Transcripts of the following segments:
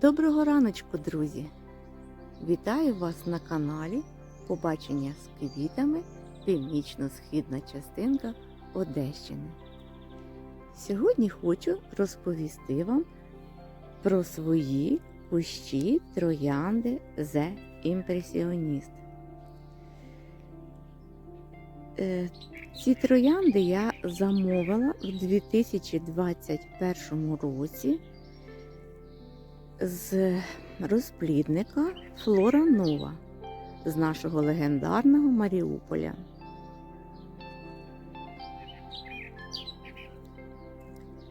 Доброго раночку, друзі! Вітаю вас на каналі Побачення з квітами Північно-східна частинка Одещини. Сьогодні хочу розповісти вам про свої кущі троянди The Імпресіоніст. Е, Ці троянди я замовила в 2021 році з розплідника Флора Нова з нашого легендарного Маріуполя.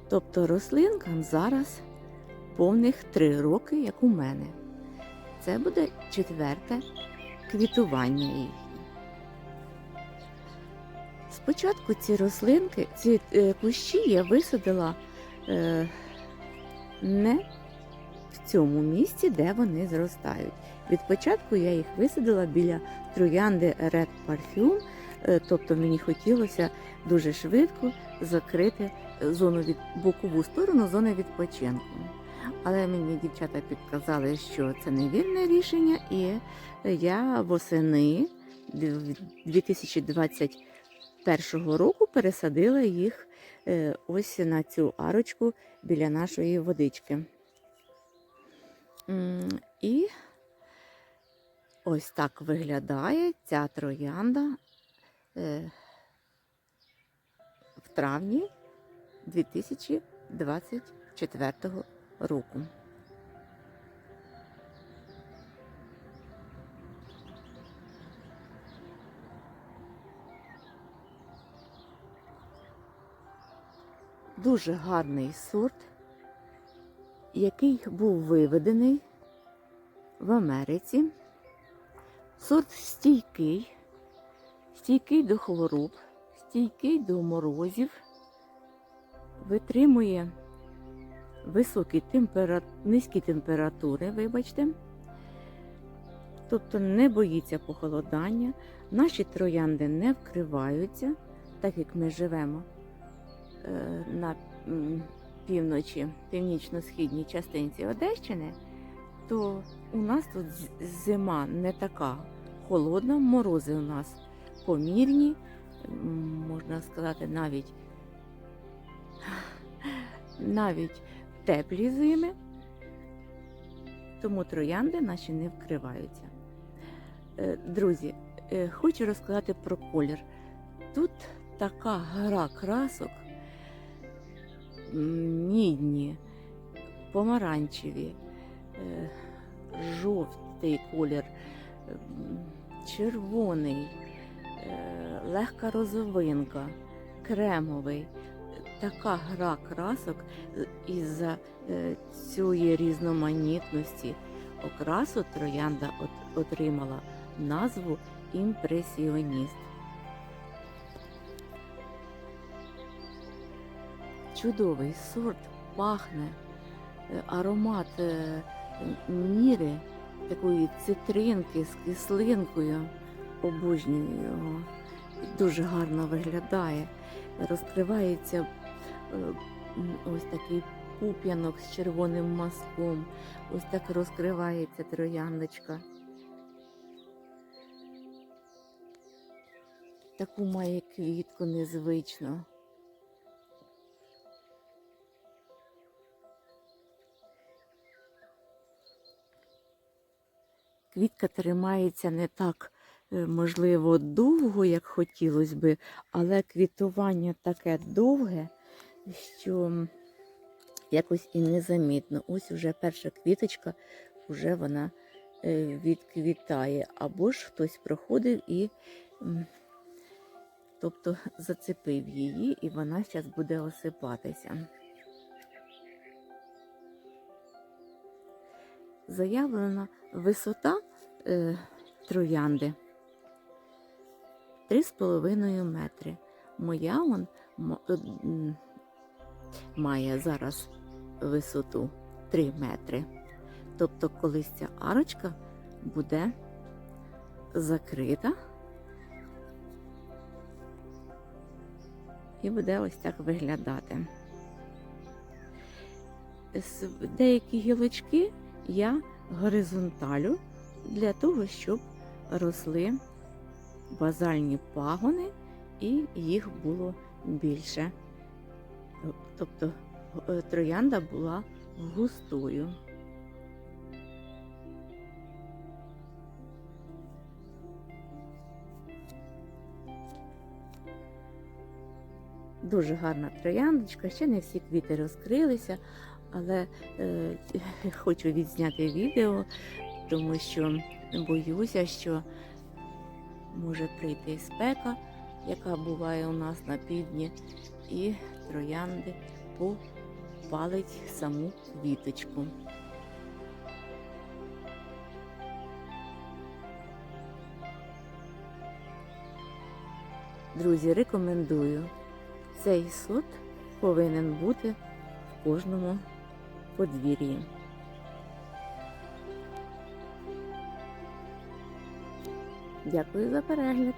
Тобто рослинкам зараз повних три роки, як у мене. Це буде четверте квітування їх. Спочатку ці рослинки, ці е, кущі я висадила е, не в цьому місці, де вони зростають. Від початку я їх висадила біля троянди Red Parfum, е, тобто мені хотілося дуже швидко закрити зону від бокову сторону зони відпочинку. Але мені дівчата підказали, що це невірне рішення, і я восени 2021 року пересадила їх е, ось на цю арочку біля нашої водички. І ось так виглядає ця троянда е, в травні 2024 року. Дуже гарний сорт, який був виведений в Америці. Сорт стійкий, стійкий до хвороб, стійкий до морозів, витримує високі темпера... низькі температури, вибачте. Тобто не боїться похолодання. Наші троянди не вкриваються, так як ми живемо е, на півночі, північно-східній частинці Одещини, то у нас тут зима не така холодна, морози у нас помірні, можна сказати, навіть, навіть теплі зими, тому троянди наші не вкриваються. Е, Друзі, е, хочу розказати про колір. Тут така гра красок, мідні, помаранчеві, е, жовтий колір, червоний, легка розовинка, кремовий. Така гра красок е, із-за е, цієї різноманітності окрасу троянда отримала назву імпресіоніст. Чудовий сорт пахне, е, аромат міри, такої цитринки з кислинкою. Обожнюю його. Дуже гарно виглядає. Розкривається ось такий пуп'янок з червоним мазком. Ось так розкривається трояндочка. Таку має квітку незвичну. Квітка тримається не так, е, можливо, довго, як хотілося би, але квітування таке довге, що якось і незамітно. Ось уже перша квіточка, вже вона е, відквітає. Або ж хтось проходив і тобто зацепив її, і вона зараз буде осипатися. Заявлена висота е, троянди 3,5 метри. Моя он має зараз висоту 3 метри. Тобто, колись ця арочка буде закрита і буде ось так виглядати. Деякі гілочки я горизонталю для того, щоб росли базальні пагони і їх було більше. Тобто е, троянда була густою. Дуже гарна трояндочка, ще не всі квіти розкрилися, але е, хочу відзняти відео, тому що боюся, що може прийти спека, яка буває у нас на півдні, і троянди попалить саму квіточку. Друзі, рекомендую. Цей сорт повинен бути в кожному подвір'ї. Дякую за перегляд.